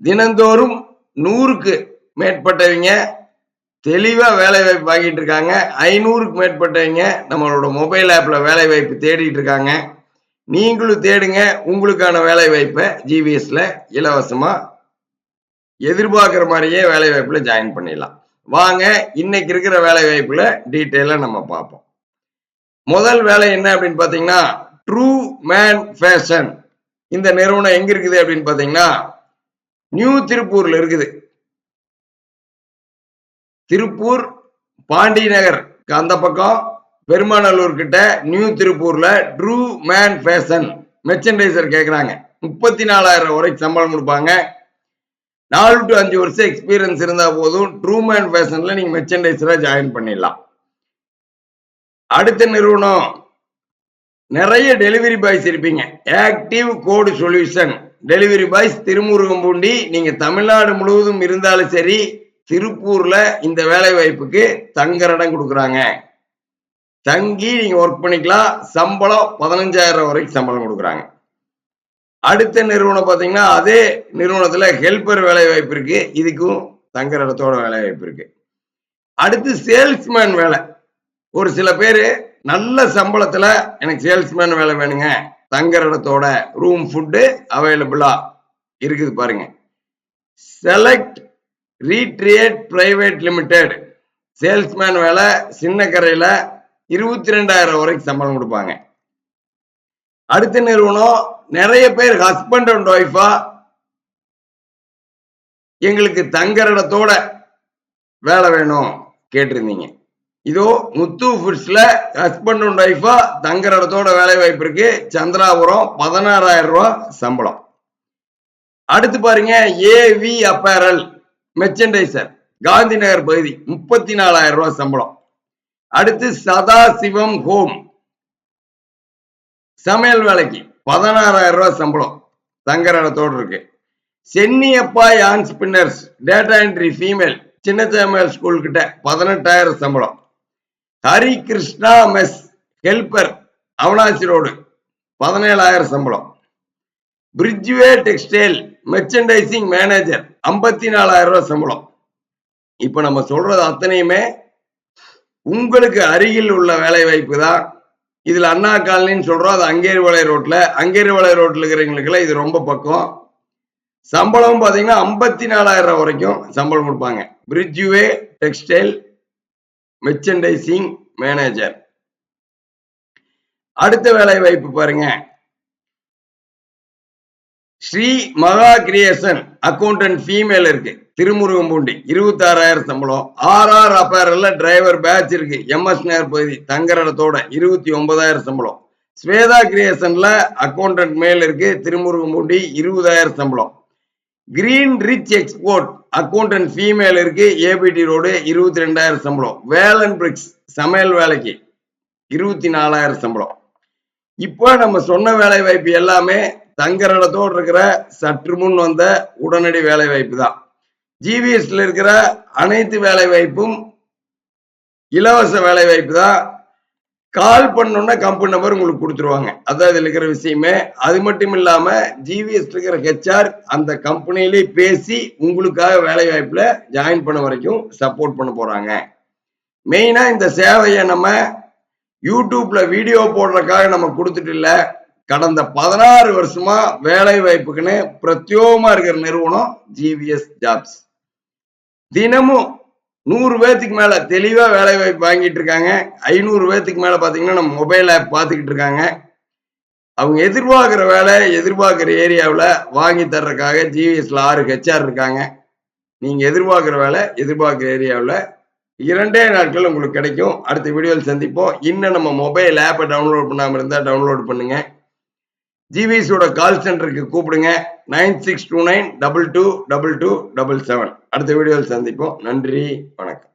தினந்தோறும் நூறுக்கு மேற்பட்டவங்க தெளிவா வேலை வாய்ப்பு ஆகிட்டு இருக்காங்க ஐநூறுக்கு மேற்பட்டவங்க நம்மளோட மொபைல் ஆப்ல வேலை வாய்ப்பு தேடிட்டு இருக்காங்க நீங்களும் தேடுங்க. உங்களுக்கான வேலை வாய்ப்பை ஜிவிஎஸ்ல இலவசமா எதிர்பார்க்குற மாதிரியே வேலை வாய்ப்புல ஜாயின் பண்ணிடலாம். வாங்க இன்னைக்கு இருக்கிற வேலை வாய்ப்புல டீட்டெயிலா நம்ம பார்ப்போம். முதல் வேலை என்ன அப்படின்னு பாத்தீங்கன்னா ட்ரூ மேன் ஃபேஷன் இந்த நிறுவனம் எங்க இருக்குது அப்படின்னு பாத்தீங்கன்னா நியூ திருப்பூர்ல இருக்குது. திருப்பூர் பாண்டி நகர் அந்த பக்கம் பெருமாநல்லூர் கிட்ட நியூ திருப்பூர்ல ட்ரூ மேன் ஃபேஷன் மெர்ச்சன்டைசர் கேட்குறாங்க முப்பத்தி நாலாயிரம் வரைக்கும் சம்பளம் கொடுப்பாங்க. நாலு டு அஞ்சு வருஷம் எக்ஸ்பீரியன்ஸ் இருந்தா போதும் ட்ரூ மேன் ஃபேஷன்ல நீங்க மெர்ச்சன்டைசரா ஜாயின் பண்ணிடலாம். அடுத்த நிறுவனம் நிறைய டெலிவரி பாய்ஸ் இருப்பீங்க. Active code solution delivery boys Thirumuruganpoondi நீங்க தமிழ்நாடு முழுவதும் இருந்தாலும் சரி திருப்பூர்ல இந்த வேலை வாய்ப்புக்கு தங்குற இடம் கொடுக்குறாங்க. தங்கி நீங்க ஒர்க் பண்ணிக்கலாம். சம்பளம் பதினஞ்சாயிரம் வரைக்கும் சம்பளம் கொடுக்குறாங்க. அடுத்த நிறுவனம் பார்த்தீங்கன்னா அதே நிறுவனத்துல ஹெல்பர் வேலை வாய்ப்பு இருக்கு. இதுக்கும் தங்குற இடத்தோட வேலை வாய்ப்பு இருக்கு. அடுத்து சேல்ஸ்மேன் வேலை. ஒரு சில பேர் நல்ல சம்பளத்துல எனக்கு சேல்ஸ்மேன் வேலை வேணுங்க. தங்குற இடத்தோட ரூம் ஃபுட்டு அவைலபிளா இருக்குது பாருங்க. Select retreat private limited salesman வேலை சின்ன கரையில இருபத்தி ரெண்டாயிரம் வரைக்கும் சம்பளம் கொடுப்பாங்க. அடுத்த நிறுவனம் நிறைய பேர் ஹஸ்பண்ட் அண்ட் ஒய்ஃபா எங்களுக்கு தங்குற இடத்தோட வேலை வேணும் கேட்டிருந்தீங்க. இதோ முத்து ஃபுட்ஸ்ல ஹஸ்பண்ட் அண்ட் ஒய்ஃபா தங்குற இடத்தோட வேலை வாய்ப்பு இருக்கு. சந்திராபுரம் பதினாறாயிரம் ரூபாய் சம்பளம். அடுத்து பாருங்க AV apparel merchandiser Gandhi Nagar பகுதி முப்பத்தி நாலாயிரம் ரூபாய் சம்பளம். அடுத்து சதாசிவம் ஹோம் சமையல் வேலைக்கு பதினாறாயிரம் ரூபாய் சம்பளம் தங்குற இடத்தோடு இருக்கு. சென்னியப்பா யான் ஸ்பின்னர்ஸ் டேட்டா என்ட்ரி ஃபீமேல் சின்ன சமையல் ஸ்கூல் கிட்ட பதினெட்டாயிரம் சம்பளம். Hari Krishna mess helper Avinashi road பதினேழாயிரம் சம்பளம். பிரிட்ஜ்வே டெக்ஸ்டைல் மெர்ச்சன்டைசிங் மேனேஜர் ஐம்பத்தி நாலாயிரம் ரூபாய் சம்பளம். இப்ப நம்ம சொல்றது அத்தனையுமே உங்களுக்கு அருகில் உள்ள வேலை வாய்ப்பு தான். இதுல அண்ணா காலனின்னு சொல்றோம் அது அங்கேரி ரோட்டில் ரோட்ல. ரோட்டில் ரோட்ல இருக்கிறவங்களுக்குலாம் இது ரொம்ப பக்கம். சம்பளம் பாத்தீங்கன்னா ஐம்பத்தி நாலாயிரம் வரைக்கும் சம்பளம் கொடுப்பாங்க. பிரிட்ஜ்வே டெக்ஸ்டைல் மெர்ச்சன்டைசிங் மேனேஜர் அடுத்த வேலை வாய்ப்பு பாருங்க. ஸ்ரீ மகா கிரியேஷன் அக்கௌண்டன்ட் ஃபீமேல் இருக்கு. திருமுருகம்பூண்டி இருபத்தி ஆறாயிரம் சம்பளம். ஆர் ஆர் அப்பேரல்ல டிரைவர் பேட்ச் இருக்கு. எம்எஸ் நேர் பகுதி தங்கரடத்தோட இடத்தோட இருபத்தி ஒன்பதாயிரம் சம்பளம். ஸ்வேதா கிரியேஷன்ல அக்கௌண்டன்ட் மேல் இருக்கு. திருமுருகம்பூண்டி இருபதாயிரம் சம்பளம். Green rich export accountant female இருக்கு ஏபிடி ரோடு இருபத்தி ரெண்டாயிரம் சம்பளம். வேலன் பிரிக்ஸ் சமையல் வேலைக்கு இருபத்தி நாலாயிரம் சம்பளம். இப்போ நம்ம சொன்ன வேலை வாய்ப்பு எல்லாமே தங்குற இடத்தோடு இருக்கிற சற்று முன் வந்த உடனடி வேலை வாய்ப்பு தான் ஜிவிஎஸ்ல இருக்கிற அனைத்து வேலை வாய்ப்பும் இலவச வேலை வாய்ப்பு தான். கால் பண்ணோன்னா கம்பெனி நம்பர் உங்களுக்கு கொடுத்துருவாங்க. அதான் இதில் இருக்கிற விஷயமே. அது மட்டும் இல்லாம ஜிவிஎஸ் இருக்கிற ஹெச்ஆர் அந்த கம்பெனிலே பேசி உங்களுக்காக வேலை வாய்ப்புல ஜாயின் பண்ண வரைக்கும் சப்போர்ட் பண்ண போறாங்க. மெயினா இந்த சேவையை நம்ம யூடியூப்ல வீடியோ போடுறதுக்காக நம்ம கொடுத்துட்டு இல்ல. கடந்த பதினாறு வருஷமா வேலை வாய்ப்புக்குன்னு பிரத்யோகமா இருக்கிற நிறுவனம் ஜிவிஎஸ் ஜாப்ஸ் தினமும் நூறு பேர்த்துக்கு மேல தெளிவா வேலை வாய்ப்பு வாங்கிட்டு இருக்காங்க. ஐநூறு பேர்த்துக்கு மேல பாத்தீங்கன்னா நம்ம மொபைல் ஆப் பார்த்துக்கிட்டு இருக்காங்க. அவங்க எதிர்பார்க்கிற வேலை எதிர்பார்க்கிற ஏரியாவில் வாங்கி தர்றதுக்காக ஜிவிஎஸ்ல ஆறு ஹெச்ஆர் இருக்காங்க. நீங்க எதிர்பார்க்கிற வேலை எதிர்பார்க்கிற ஏரியாவில் இரண்டே நாட்கள் உங்களுக்கு கிடைக்கும். அடுத்த வீடியோவில் சந்திப்போம். இன்னும் நம்ம மொபைல் ஆப்பை டவுன்லோட் பண்ணாமல் இருந்தால் டவுன்லோட் பண்ணுங்க. ஜிவிசியோட கால் சென்டருக்கு கூப்பிடுங்க. Nine six two nine double two double two double seven அடுத்த வீடியோவில் சந்திப்போம். நன்றி வணக்கம்.